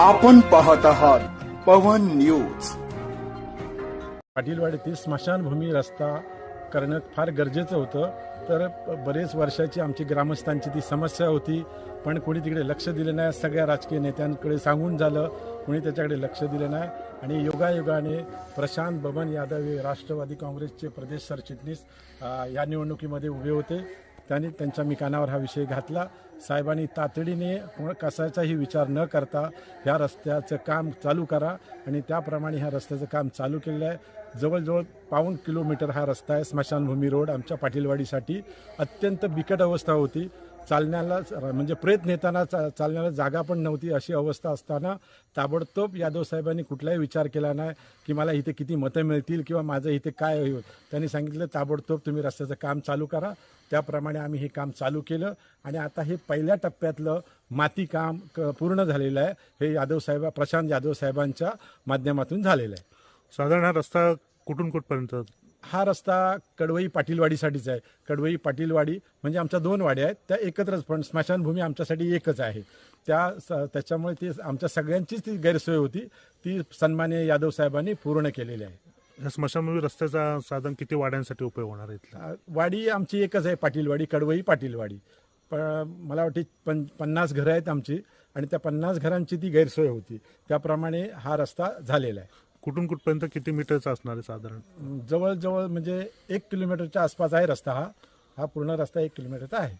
आपण पाहत आहात पवन न्यूज. पाटीलवाडीतील स्मशानभूमी रस्ता करणं फार गरजेचं होतं. तर बरेच वर्षाची आमची ग्रामस्थांची ती समस्या होती. पण कोणी तिकडे लक्ष दिलं नाही. सगळ्या राजकीय नेत्यांकडे सांगून झालं. कोणी त्याच्याकडे लक्ष दिलं नाही. आणि योगायोगाने प्रशांत बबन यादव हे राष्ट्रवादी काँग्रेसचे प्रदेश सरचिटणीस या निवडणुकीमध्ये उभे होते. त्यांनी त्यांच्या मी कानावर हा विषय घातला. साहेबांनी तातडीने कोण- कशाचाही विचार न करता ह्या रस्त्याचं काम चालू करा आणि त्याप्रमाणे ह्या रस्त्याचं काम चालू केलेलं आहे. जवळजवळ पाऊण किलोमीटर हा रस्ता आहे. स्मशानभूमी रोड आमच्या पाटीलवाडीसाठी. अत्यंत बिकट अवस्था होती. चालण्याला म्हणजे प्रयत्न येताना चा चालण्याला जागा पण नव्हती अशी अवस्था असताना ताबडतोब यादव साहेबांनी कुठलाही विचार केला नाही की मला इथे किती मतं मिळतील किंवा माझं इथे काय होईल. त्यांनी सांगितलं ताबडतोब तुम्ही रस्त्याचं काम चालू करा. त्याप्रमाणे आम्ही हे काम चालू केलं आणि आता हे पहिल्या टप्प्यातलं माती काम क पूर्ण झालेलं आहे. हे यादव साहेब प्रशांत यादव साहेबांच्या माध्यमातून झालेलं आहे. साधारण हा रस्ता कुठून कुठपर्यंत? हा रस्ता कडवई पाटीलवाडीसाठीच आहे. कडवई पाटीलवाडी म्हणजे आमच्या दोन वाड्या आहेत. त्या एकत्रच पण स्मशानभूमी आमच्यासाठी एकच आहे. त्या स- त्याच्यामुळे ती आमच्या सगळ्यांचीच ती गैरसोय होती. ती सन्मान्य यादव साहेबांनी पूर्ण केलेली आहे. या स्मशानभूमी रस्त्याचा साधारण किती वाड्यांसाठी उपयोग होणार आहे इथला? वाडी आमची एकच आहे पाटीलवाडी कडवई पाटीलवाडी. पण मला वाटते पन पन्नास घरं आहेत आमची आणि त्या पन्नास घरांची ती गैरसोय होती. त्याप्रमाणे हा रस्ता झालेला आहे. कुठून कुठपर्यंत किती मीटरचा असणार आहे साधारण? जवळजवळ म्हणजे एक किलोमीटरच्या आसपास आहे रस्ता हा. हा पूर्ण रस्ता एक किलोमीटरचा आहे.